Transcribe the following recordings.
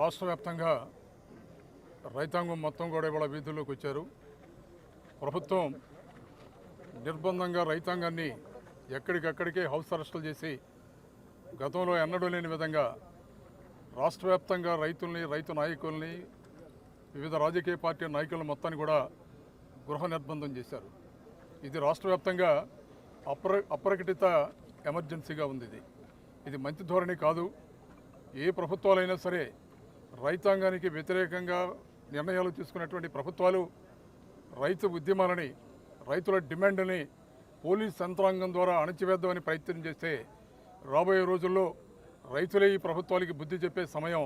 రాష్ట్ర వ్యాప్తంగా రైతాంగం మొత్తం కూడా ఇవాళ వీధుల్లోకి వచ్చారు. ప్రభుత్వం నిర్బంధంగా రైతాంగాన్ని ఎక్కడికక్కడికే హౌస్ అరెస్టులు చేసి గతంలో ఎన్నడూ లేని విధంగా రాష్ట్ర వ్యాప్తంగా రైతుల్ని రైతు నాయకుల్ని వివిధ రాజకీయ పార్టీ నాయకుల మొత్తాన్ని కూడా గృహ నిర్బంధం చేశారు. ఇది రాష్ట్ర వ్యాప్తంగా అప్ర అప్రకటిత ఎమర్జెన్సీగా ఉంది ఇది. ఇది మంచి ధోరణి కాదు. ఏ ప్రభుత్వాలైనా సరే రైతాంగానికి వ్యతిరేకంగా నిర్ణయాలు తీసుకున్నటువంటి ప్రభుత్వాలు రైతు ఉద్యమాలని రైతుల డిమాండ్ని పోలీస్ యంత్రాంగం ద్వారా అణచివేద్దామని ప్రయత్నం చేస్తే రాబోయే రోజుల్లో రైతులే ఈ ప్రభుత్వాలకి బుద్ధి చెప్పే సమయం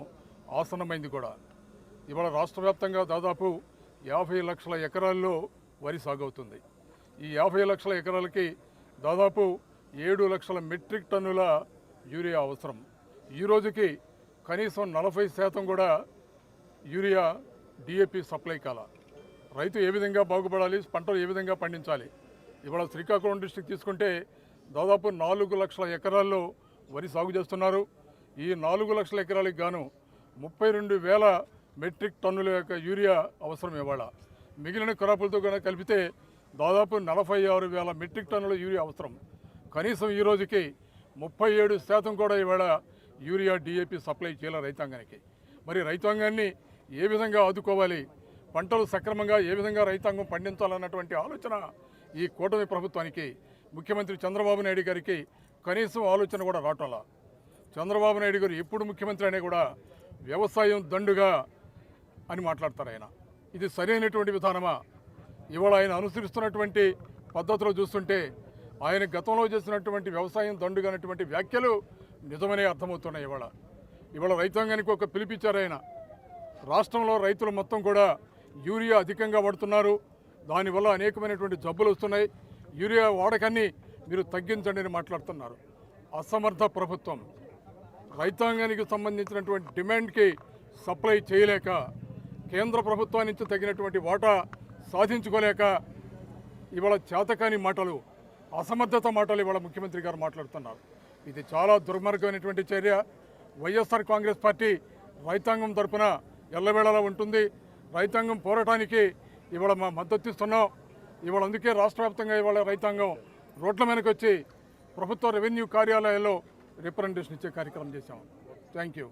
ఆసన్నమైంది కూడా. ఇవాళ రాష్ట్ర వ్యాప్తంగా దాదాపు యాభై లక్షల ఎకరాల్లో వరి సాగు అవుతుంది ఈ యాభై లక్షల ఎకరాలకి దాదాపు ఏడు లక్షల మెట్రిక్ టన్నుల యూరియా అవసరం. ఈ రోజుకి కనీసం నలభై శాతం కూడా యూరియా డిఏపి సప్లై కాల. రైతు ఏ విధంగా బాగుపడాలి పంటలు ఏ విధంగా పండించాలి? ఇవాళ శ్రీకాకుళం డిస్టిక్ తీసుకుంటే దాదాపు నాలుగు లక్షల ఎకరాల్లో వరి సాగు చేస్తున్నారు. ఈ నాలుగు లక్షల ఎకరాలకు గాను ముప్పై రెండు వేల మెట్రిక్ టన్నుల యొక్క యూరియా అవసరం ఇవాళ. మిగిలిన క్రాపులతో కనుక కలిపితే దాదాపు నలభై ఆరు వేల మెట్రిక్ టన్నుల యూరియా అవసరం. కనీసం ఈ రోజుకి ముప్పై ఏడు శాతం కూడా ఇవాళ యూరియా డిఏపి సప్లై చేయాలి రైతాంగానికి. మరి రైతాంగాన్ని ఏ విధంగా ఆదుకోవాలి? పంటలు సక్రమంగా ఏ విధంగా రైతాంగం పండించాలన్నటువంటి ఆలోచన ఈ కూటమి ప్రభుత్వానికి ముఖ్యమంత్రి చంద్రబాబు నాయుడు గారికి కనీసం ఆలోచన కూడా రావటంలా చంద్రబాబు నాయుడు గారు ఎప్పుడు ముఖ్యమంత్రి అనే కూడా వ్యవసాయం దండుగా అని మాట్లాడతారు ఆయన. ఇది సరైనటువంటి విధానమా? ఇవాళ ఆయన అనుసరిస్తున్నటువంటి పద్ధతిలో చూస్తుంటే ఆయన గతంలో చేసినటువంటి వ్యవసాయం దండుగా అనేటువంటి వ్యాఖ్యలు నిజమనే అర్థమవుతున్నాయి ఇవాళ. ఇవాళ రైతాంగానికి ఒక పిలిపించారు ఆయన. రాష్ట్రంలో రైతులు మొత్తం కూడా యూరియా అధికంగా వాడుతున్నారు. దానివల్ల అనేకమైనటువంటి జబ్బులు వస్తున్నాయి. యూరియా వాడకాన్ని మీరు తగ్గించండి అని మాట్లాడుతున్నారు. అసమర్థ ప్రభుత్వం. రైతాంగానికి సంబంధించినటువంటి డిమాండ్కి సప్లై చేయలేక కేంద్ర ప్రభుత్వం నుంచి తగినటువంటి వాటా సాధించుకోలేక ఇవాళ చేతకాని మాటలు అసమర్థత మాటలు ఇవాళ ముఖ్యమంత్రి గారు మాట్లాడుతున్నారు. ఇది చాలా దుర్మార్గమైనటువంటి చర్య. వైఎస్ఆర్ కాంగ్రెస్ పార్టీ రైతాంగం తరఫున ఎల్లవేళలా ఉంటుంది. రైతాంగం పోరాటానికి ఇవాళ మా మద్దతు ఇస్తున్నాం ఇవాళ అందుకే రాష్ట్ర వ్యాప్తంగా ఇవాళ రైతాంగం రోడ్ల మీదకి వచ్చి ప్రభుత్వ రెవెన్యూ కార్యాలయాల్లో రిప్రజెంటేషన్ ఇచ్చే కార్యక్రమం చేశాం. Thank you